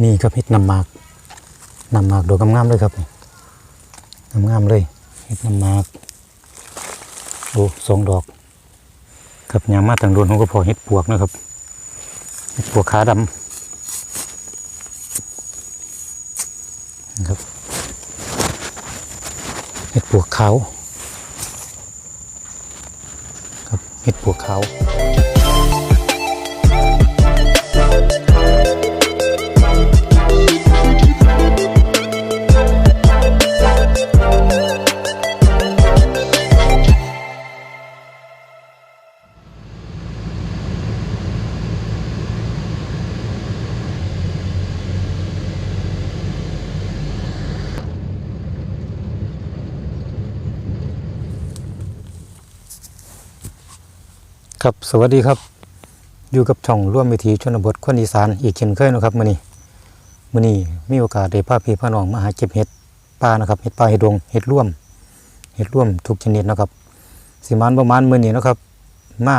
นี่ครับเห็ดนำหมากนำหมากดอกงามๆเลยครับนี่งามๆเลยเห็ดนำหมากโอ้สองดอกครับยางมาทางโดนเขาก็พอเห็ดปวกนะครับเห็ดปวกขาดำครับเห็ดปวกขาวครับเห็ดปวกขาว ครับสวัสดีครับ อยู่กับช่องร่วมวิถีชนบทคนอีสานอีกเช่นเคยนะครับมื้อนี้มื้อนี้มีโอกาสได้พาพี่พาน้องมาหาเก็บเห็ดป่านะครับเห็ดป่าเห็ดดงเห็ดร่วมเห็ดร่วมทุกชนิดนะครับสิมานประมาณมื้อนี้นะครับ มา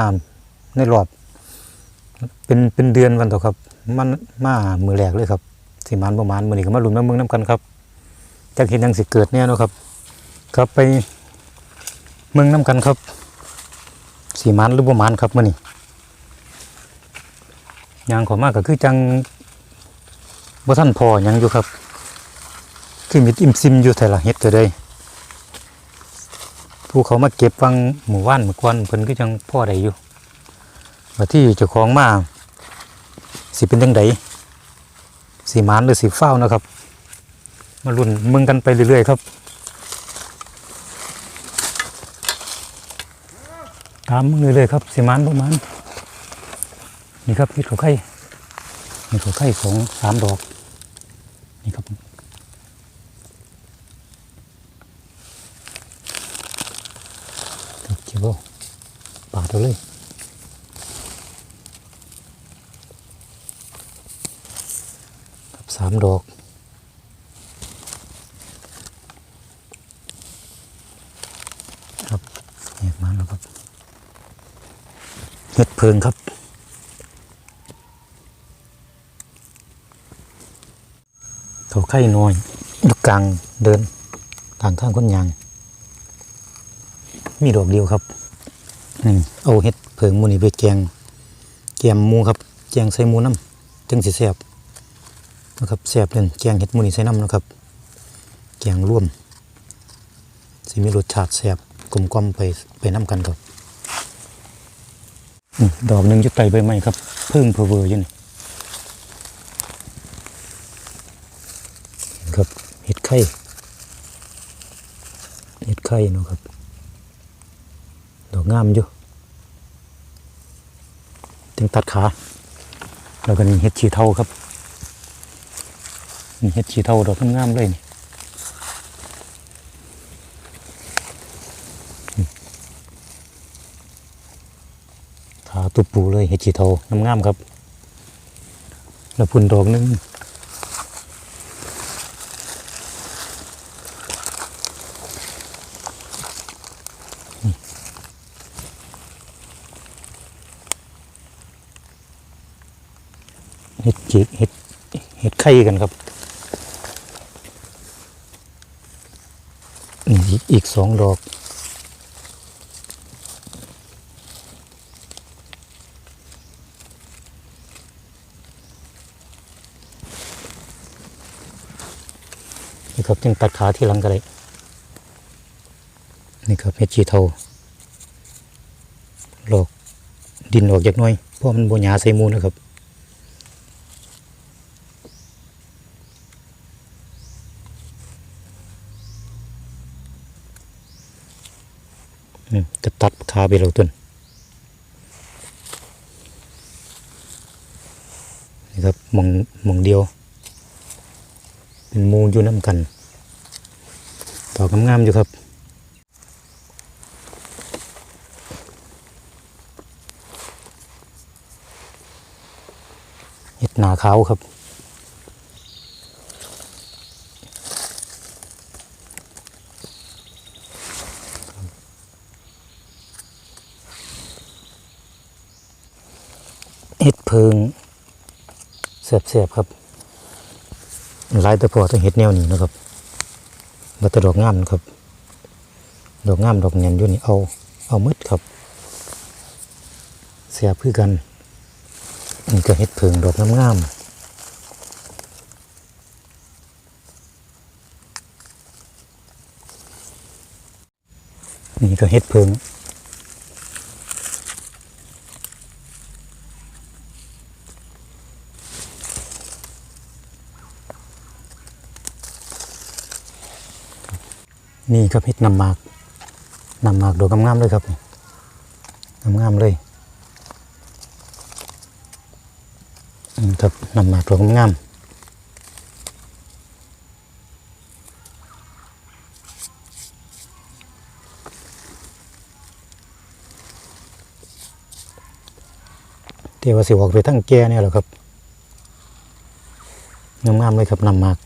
ในรอบเป็นเป็นเดือนวันต่อครับมันมามือแรกเลยครับสิมานประมาณมื้อนี้ก็มาลุ้นมาเมืองน้ำกันครับจากเห็นยังสิเกิดแน่เนะครับ ครับไปเมืองน้ำกันครับ สีมันหรือบ่มันครับมื่อนี้ยางขอมากก็คือจังบ่ท่านพอยังอยู่ครับ คือมิดอิ่มซิมอยู่แต่ละเฮ็ดก็ได้ผู้เขามาเก็บฟังหมู่บ้านเมื่อก่อนเพิ่นก็จังพ่อได้อยู่ว่าที่เจ้าของมาสิเป็นจังไดสีมันหรือสีฟ้านะครับ มาลุ้นมืองกันไปเรื่อยๆครับ ตามมึงเลยเลยครับสิมันประมาณนี่ครับเห็ดเขาไข่เห็ดเขาไข่สองสามดอก นี่ครับครับเจ้าปาดเอาเลยครับสามดอก ครับแยกมันแล้วครับ เห็ดเพิงครับ เขาไข่น้อยอยู่กลางเดินทางข้างคนยาง มีดอกเดียวครับนี่เอาเห็ดเพิงมูนี่ไปแกงแกมมูครับ แกงใส่มูน้ำจึงสิแซ่บนะครับแซ่บเลยแกงเห็ดมูนี่ใส่น้ำนะครับ แกงร่วมสิมีรสชาติแซ่บกลมกล่อมไปไปน้ำกันครับ ดอกหนึ่งจะไต่ใบไม้ครับพิ่งเพอเวอร์ยู่นี่เห็นครับเห็ดไข่เห็ดไข่เนาะครับ ดอกงามอยู่จึงตัดขาแล้วก็นี่เห็ดชีเทาครับเห็ดชีเทาดอกงามเลยนี่ ตุปูเลยเห็ดชีเทางามๆครับ แล้วพุ่นดอกหนึงเห็ดจีกเห็ดเห็ดไข่กันครับ อีกอีกสองดอก นี่ครับ จึงตัดขาที่หลังก็ได้นี่ครับเห็ดชีเทาหลอกดินออกจากน้อย เพราะมันบนหยาใส่มูนะครับอืมจะตัดขาไปเราต้นนี่ครับหมองหมองเดียว เป็นมูอยู่น้ำกัน ดอกงามๆอยู่ครับเห็ดหนาขาวครับเห็ดเพิงเสียบๆครับหลายต่พอต้องเห็ดแนวนี้นะครับ บัตรดอกงามครับ ดอกงามดอกเงินอยู่นี่เอาเอามืดครับ เสียพืกันนี่ก็เห็ดเพิงดอกงามๆนี่ก็เห็ดเพิง นี่ครับเห็ดนำหมากนำหมากดอกงามๆเลยครับนี่งามๆเลยครับนำหมากดอกงามๆที่ว่าสิออกไปทั้งแก่เนี่ยหละครับงามๆเลยครับนำหมาก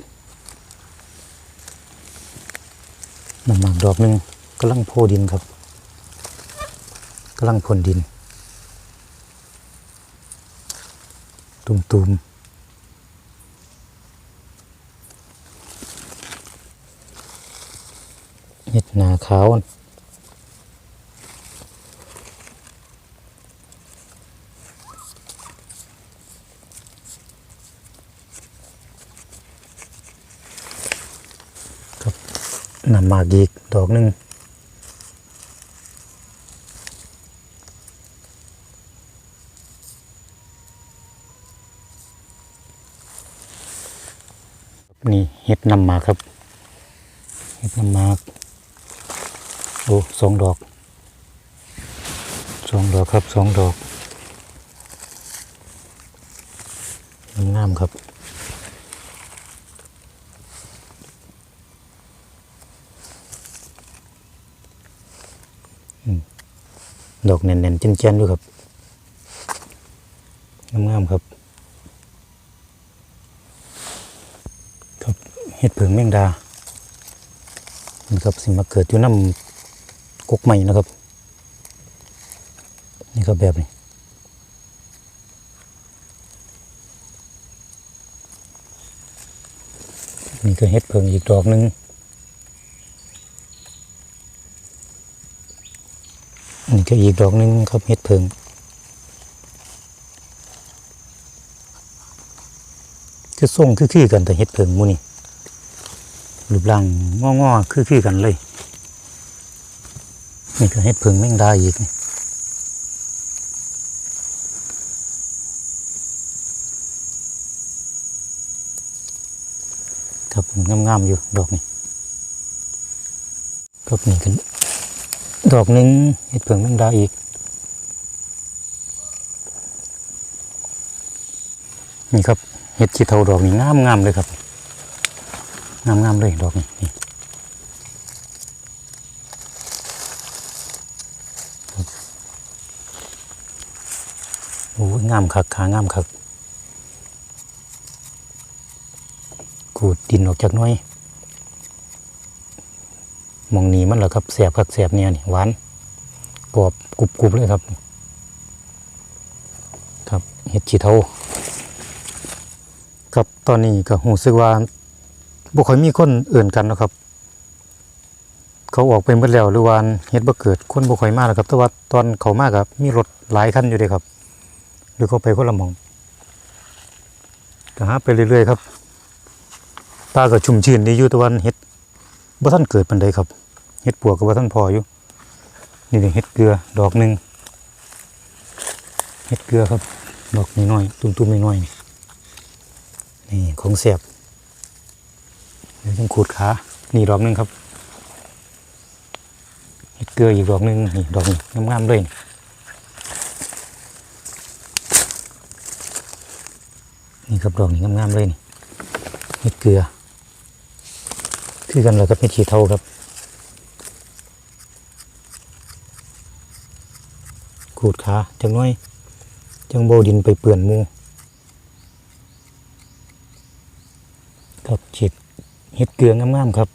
น้ำหมากดอกหนึ่งกำลังโพดินครับกำลังพ่นดิน ตุมตุมเห็ดหนาขาว น้ำมากอีกดอกหนึ่งนี่เห็ดนำมาครับเห็ดนำมาโอ้สองดอกสองดอกครับสองดอกงามครับ ดอกแน่นๆเจนๆด้วยครับงามๆครับ ครับเห็ดเผิงแมงดานี่ครับสิมาเกิดอยู่น้ำกกใหม่นะครับ นี่ครับแบบนี้นี่ก็เห็ดเผิงอีกดอกหนึ่ง ก็อีกดอกนึงครับเห็ดเผิงคือส่งคือๆกันแต่เห็ดเผิงมูนี่รูปร่างงอๆคือๆกันเลย นี่ก็เห็ดเผิงแม่งดาอีกนี่ครับงามๆอยู่ดอกนี้ครับนี่กัน ดอกหนึ่งเห็ดเผิงแมงดาอีกนี่ครับเห็ดชีเทาดอกนี่งามงามเลยครับงามงามเลยดอกนี้นี่โอ้ยงามคักขางามคักขูดดินออกจากน้อย มองนี้มันเหรอครับแสบคักแสบเนี่ยนี่หวานกรอบกรุบกรุบเลยครับ ครับเห็ดชีเทาครับตอนนี้ก็รู้สึกว่าบ่ค่อยมีคนเอื่นกันนะครับ เขาออกไปหมดแล้วหรือว่าเฮ็ดบ่เกิดคนบ่ค่อยมาแล้วครับ แต่ว่าตอนเขามาก็มีรถหลายคันอยู่เด้ครับ หรือเขาไปคนละมองก็หาไปเรื่อยๆครับตาก็ชุ่มชื่นดีอยู่ต่ว่าเฮ็ด บ่ทันเกิดปานใดครับเฮ็ดปวกก็บ่ทันพออยู่นี่เฮ็ดเกลือดอกหนึ่งเฮ็ดเกลือครับ ดอกน้อยๆตุ้มๆน้อยๆนี่นี่ของเสียบเดี๋ยวต้องขูดขานี่ดอกหนึ่งครับเห็ดเกลืออีกดอกหนึ่งนี่ดอกนี้งามๆเลยนี่นี่ครับดอกนี้งามๆเลยนี่เห็ดเกลือ คือกันเลยครับเห็ดชีเทาครับขูดขาจังน้อย จังโบดินไปเปื่อนมูครับเห็ดเห็ดเกลืองามๆครับ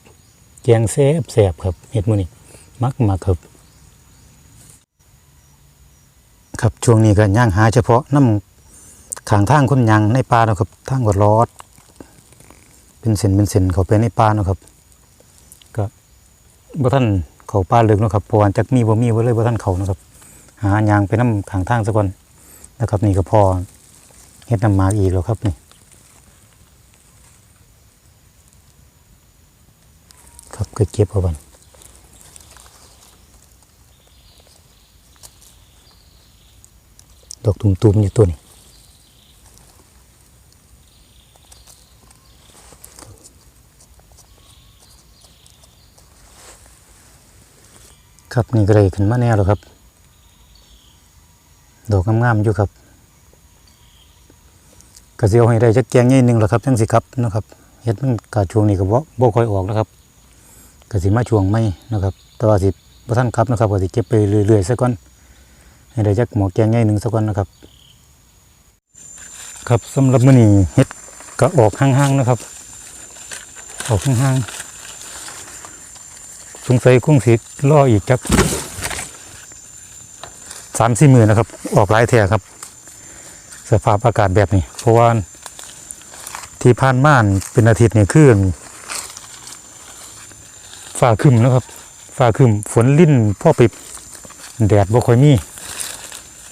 แจงแซ่บแสบครับเห็ดมือนี่มักมาครับ ครับช่วงนี้ก็ย่างหาเฉพาะน้ำขางทางคนยางในป่าเนาะครับทางก็รอดเป็นเส้นเป็นเส้นเขาไปในป่าเนาะครับ บ่ท่านเขาป่าลึกนะครับพราะว่าจักมีบ่มีบ่เลยบ่ท่านเขานะครับ หายางไปน้ำขางทางซะก่อนนะครับ นี่ก็พอเฮ็ดน้ำหมากอีกแล้วครับนี่ครับก็เก็บเอาบันดอกตุ่มๆอยู่ตัวนี้ ครับนี่ก็เลยขึ้นมาแน่แล้วครับ ดอกงามๆอยู่ครับกระเซียวให้ได้จักแกงใหญ่หนึ่งแล้วครับจังสิครับนะครับเฮ็ดมันกาช่วงนี้ก็บ่บ่ค่อยออกนะครับก็สิมาช่วงไม่นะครับ แต่ว่าสิบ่ทันครับนะครับก็สิเก็บไปเรื่อยๆซะก่อนให้ได้จักหมอแกงใหญ่หนึ่งซะก่อนนะครับ ครับสำหรับมื้อนี้เฮ็ดก็ออกห่างๆนะครับ ออกห่างๆ สงสัยคงสิรออีกจักสามสี่มื่นะครับ ออกหลายแถครับ สภาพอากาศแบบนี้ เพราะว่าที่ผ่านม่านเป็นอาทิตย์เนี่ยคือฟ้าคึมนะครับฟ้าคึมฝนลิ่นพ่อปิบแดดบ่ค่อยมี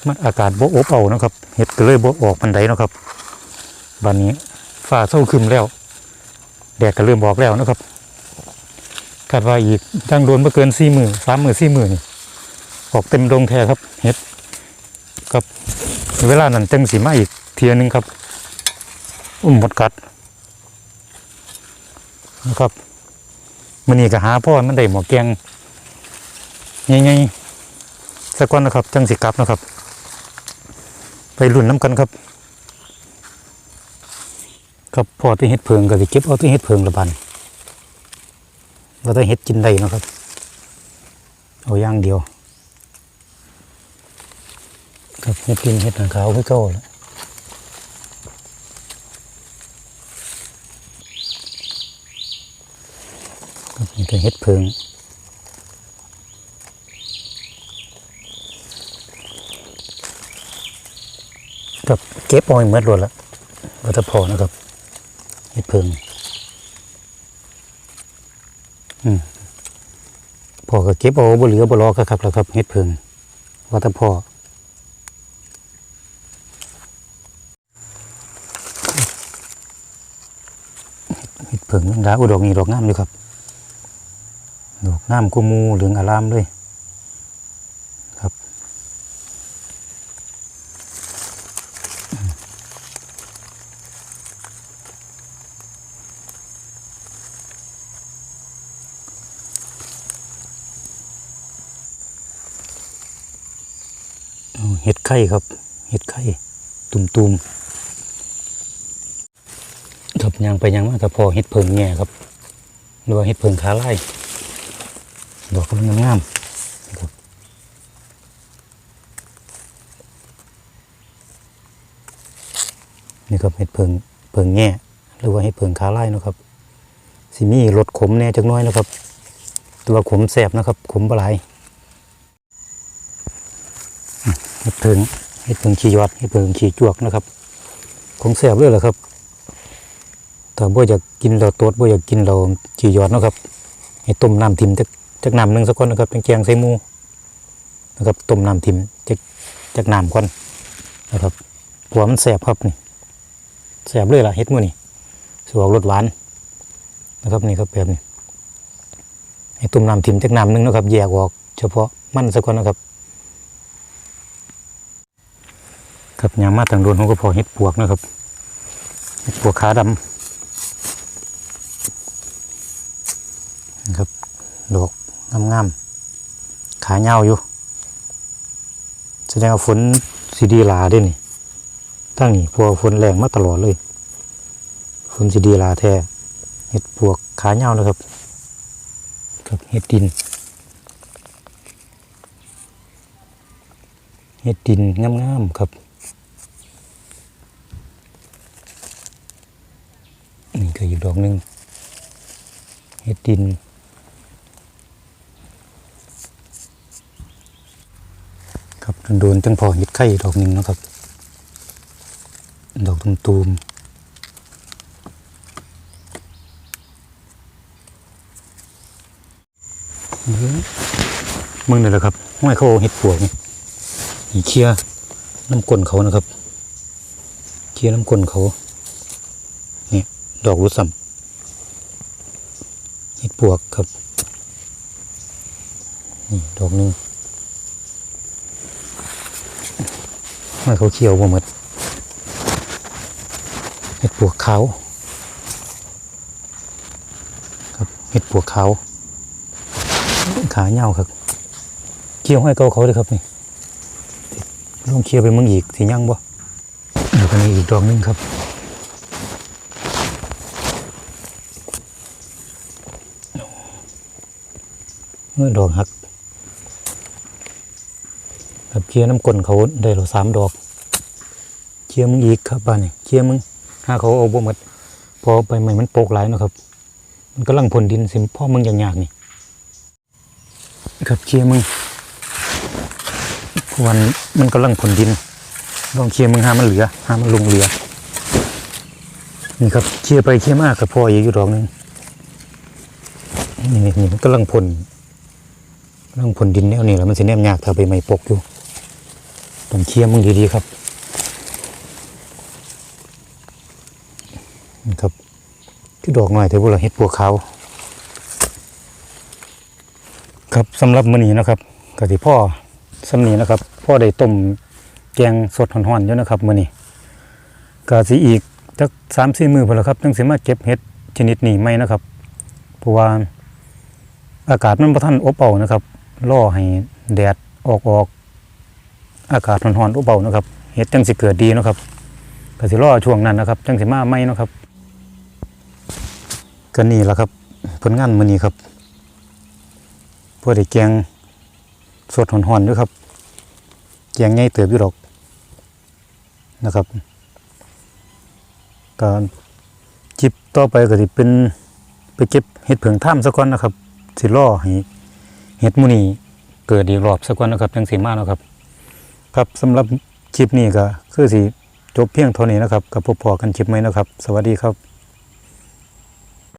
มันอากาศบ่อบเอานะครับเห็ดก็เลยบ่ออกปันไดนะครับบัดนนี้ฟ้าเศร้าคึมแล้ว แดดก็เริ่มบอกแล้วนะครับ คาดว่าอีกจังโดนบ่เกินสี่หมื่นสามหมื่นสี่หมื่นออกเต็มดงแท้ครับเห็ดครับเวลานั้นจังสีมาอีกเทียหนึงครับ อุ้มหมดกัดนะครับมันนี่ก็หาพ่อมันได้หมอแกงใหญ่ๆสักวันนะครับ จังสิกลับนะครับ ไปรุ่นน้ำกันครับ ครับพอที่เห็ดเพิงก็สิเก็บเอาที่เห็ดเพิงละบัน ว่าถ้าเห็ดกินได้นะครับ เอาอย่างเดียว ครับเห็ดกินเห็ดหางขาวคือเก่าแล้วครับนี่ก็เห็ดเพิงครับเก็บเออยเมื่อรวดแล้วก็จะพอนะครับ เห็ดเพิงอืม พอก็เก็บเอาบ่เหลือบ่รอก็ครับแล้วครับเห็ดเพิงว่าแต่พอเห็ดเผิงดาอุดอกนี่ดอกงามอยู่ครับ ดอกงามกูมูเหลืองอารามเลย เห็ดไข่ครับ เห็ดไข่ตุ่มๆครับยางไปยางมาแต่พอเห็ดเพิงแง่ครับ หรือว่าเห็ดเพิงขาไล่ดอกกำลังงามนะครับนี่ครับเห็ดเพิงเพิงแง่หรือว่าเห็ดเพิงขาไล่นะครับสิมีรสขมแน่จักน้อยนะครับ ตัวขมแสบนะครับ ขมปลายอืม เห็ดเพิงเห็ดเพิงขี้ยอดเห็ดเพิงขี้จวกนะครับ ของแสบเลยเหรอครับถ้าบ่อยากกินเราตดบ่อยากกินเราจียอดนะครับให้ต้มน้ำทิมจักจักน้ำหนึ่งสักคนนะครับเป็นแกงใส่หมูนะครับต้มน้ำทิมจักจักน้ำก่อนนะครับหัวมันแสบครับนี่แสบเลยล่ะเฮ็ดมื้อนี่สวกรสหวานนะครับนี่ครับแบบนี้ให้ต้มน้ำทิมจักน้ำหนึ่งนะครับแยกออก เฉพาะมันสักคนนะครับ ครับยามมาทางโดนเขาก็พอเฮ็ดปวกนะครับเฮ็ดปวกขาดำนะครับดอกงามๆขาเงาอยู่ แสดงว่าฝนสีดีลาด้วยนี่ทั้งนี้พวฝนแรงมาตลอดเลยฝนสีดีลาแท้เห็ดปวกขาเงานะครับกับเห็ดดินเห็ดดินงามๆครับ ดอกหนึ่งเห็ดดิน ครับโดนจังพอเห็ดไข่ดอกหนึ่งนะครับ ดอกตูมๆมึงนี่แหละครับห้อยเขาเห็ดปวกนี่เคียน้ำก้นเขานะครับเคียน้ำก้นเขา ดอกรุดซ้ำเห็ดปวกครับ นี่ดอกหนึ่งห้อยเขาเขียวบ่หมดเห็ดปวกขาวครับเห็ดปวกขาวขาเหย้าครับเคี่ยวให้เกาเขาเลยครับนี่ลองเคี่ยวไปมึงอีกสิยังบ่เดี๋ยวกันนี้อีกดอกหนึงครับเมื่อ ดอกหักครับเคี่ยน้ำกลนเขาได้เราสามดอกเคี่ยมึงอีกครับบ้านนี่เคี่ยมึงถ้าเขาเอาบ่หมดพอไปใหม่มันโปกหลายนะครับ มันกำลังพ่นดินสิพ่อมึงอย่างยากนี่ครับเคลียมึงวันมันกำลังผลดินลองเคลียมึงหามันเหลือหามันลงเหลือนี่ครับเคลียไปเคลียมากกับพ่ออยู่ดอกหนึงนี่นี่มันกำลังผลกำ ลังผลดินแนวนี้แล้วมันสิแนมยากถ้าไปไม่ปกอยู่ต้องเคลียร์มึงดีๆครับนะครับคือดอกหน่อยแต่พวกเราเห็ดปัวขาครับสำหรับมื้อนี้นะครับกะที่พ่อสำนีนะครับพ่อได้ต้มแกงสดห่อนๆอยู่นะครับมื้อนี้กะสิอีกจักสามสี่มือพอแล้วครับจังสิมาเก็บเห็ดชนิดนี้ไหมนะครับเพราะว่าอากาศมันบ่ทันอบเอานะครับ รอให้แดดออกออกอากาศร้อนๆอบเอานะครับเห็ดจังสิเกิดดีนะครับก็สิรอช่วงนั้นนะครับ จังสิมาไมเนะครับก็นี่แหละครับผลงานมื้อนี้ครับพวกได้แกงสดห่อนๆด้วยครับแกงใหญ่เติบอยู่ดอกนะครับการจิบต่อไปก็สิเป็นไปเก็บเห็ดเผืองถ้ำสักก่อนนะครับสิล่อให้ เห็ดมูนี่เกิดอีกรอบสักวันนะครับจังสีมาแล้วครับ ครับสำหรับคลิปนี้ก็คือสีจบเพียงเท่านี้นะครับกับพบพอกันคลิปไหมนะครับ สวัสดีครับ